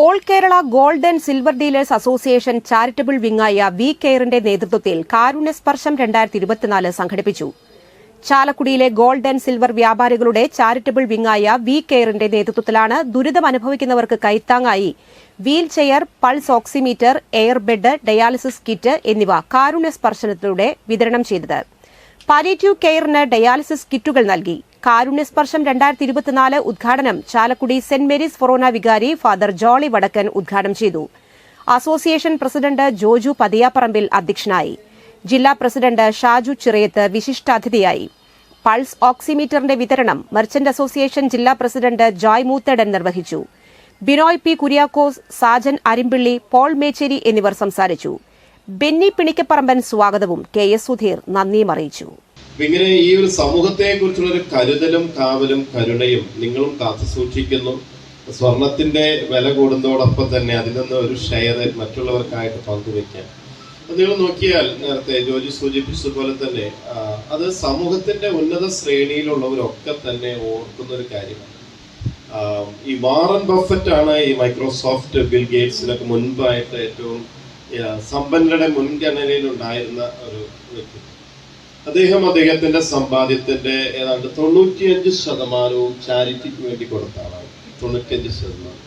All Kerala gold and silver dealers association charitable വിങ്ങായ V കെയറിന്റെ നേതൃത്വത്തിൽ കാരുണ്യസ്പർശം രണ്ടായിരത്തി ഇരുപത്തിനാല് സംഘടിപ്പിച്ചു. ചാലക്കുടിയിലെ ഗോൾഡ് ആൻഡ് സിൽവർ വ്യാപാരികളുടെ ചാരിറ്റബിൾ വിങ്ങായ വി കെയറിന്റെ നേതൃത്വത്തിലാണ് ദുരിതം അനുഭവിക്കുന്നവർക്ക് കൈത്താങ്ങായി wheel chair pulse oximeter air bed dialysis kit എന്നിവ കാരുണ്യസ്പർശനത്തിലൂടെ വിതരണം ചെയ്തത്. പാലിയേറ്റീവ് കെയറിന് ഡയാലിസിസ് കിറ്റുകൾ നൽകി. കാരുണ്യസ്പർശം രണ്ടായിരത്തി ഇരുപത്തിനാല് ഉദ്ഘാടനം ചാലക്കുടി സെന്റ് മേരീസ് ഫൊറോന വികാരി ഫാദർ ജോളി വടക്കൻ ഉദ്ഘാടനം ചെയ്തു. അസോസിയേഷൻ പ്രസിഡന്റ് ജോജു പതിയാപ്പറമ്പിൽ അധ്യക്ഷനായി. ജില്ലാ പ്രസിഡന്റ് ഷാജു ചിറയത്ത് വിശിഷ്ടാതിഥിയായി പൾസ് ഓക്സിമീറ്ററിന്റെ വിതരണം മെർച്ചന്റ് അസോസിയേഷൻ ജില്ലാ പ്രസിഡന്റ് ജോയ് മൂത്തടൻ നിർവഹിച്ചു. ബിനോയ് പി കുര്യാക്കോസ് സാജൻ അരിമ്പിള്ളി പോൾ മേച്ചേരി എന്നിവർ സംസാരിച്ചു. ബെന്നി പിണിക്കപ്പറമ്പൻ സ്വാഗതവും കെ എസ് സുധീർ നന്ദിയും അറിയിച്ചു. ഇങ്ങനെ ഈ ഒരു സമൂഹത്തെ കുറിച്ചുള്ള ഒരു കരുതലും കാവലും കരുണയും നിങ്ങളും കാത്തു സൂക്ഷിക്കുന്നു. സ്വർണത്തിന്റെ വില കൂടുന്നതോടൊപ്പം തന്നെ അതിൽ നിന്ന് ഒരു ഷെയർ മറ്റുള്ളവർക്കായിട്ട് പങ്കുവെക്കാൻ അപ്പൊ നിങ്ങൾ നോക്കിയാൽ നേരത്തെ ജോലി സൂചിപ്പിച്ചതുപോലെ തന്നെ അത് സമൂഹത്തിന്റെ ഉന്നത ശ്രേണിയിലുള്ളവരൊക്കെ തന്നെ ഓർക്കുന്ന ഒരു കാര്യമാണ്. ഈ വാറൻ ബഫറ്റ് ആണ് ഈ മൈക്രോസോഫ്റ്റ് ബിൽ ഗേറ്റ്സിനൊക്കെ മുൻപായിട്ട് ഏറ്റവും സമ്പന്നരുടെ മുൻഗണനയിൽ ഉണ്ടായിരുന്ന ഒരു വ്യക്തി. അദ്ദേഹം അദ്ദേഹത്തിന്റെ സമ്പാദ്യത്തിന്റെ ഏതാണ്ട് തൊണ്ണൂറ്റിയഞ്ച് ശതമാനവും ചാരിറ്റിക്ക് വേണ്ടി കൊടുത്ത ആളാണ്. തൊണ്ണൂറ്റിയഞ്ച് ശതമാനം.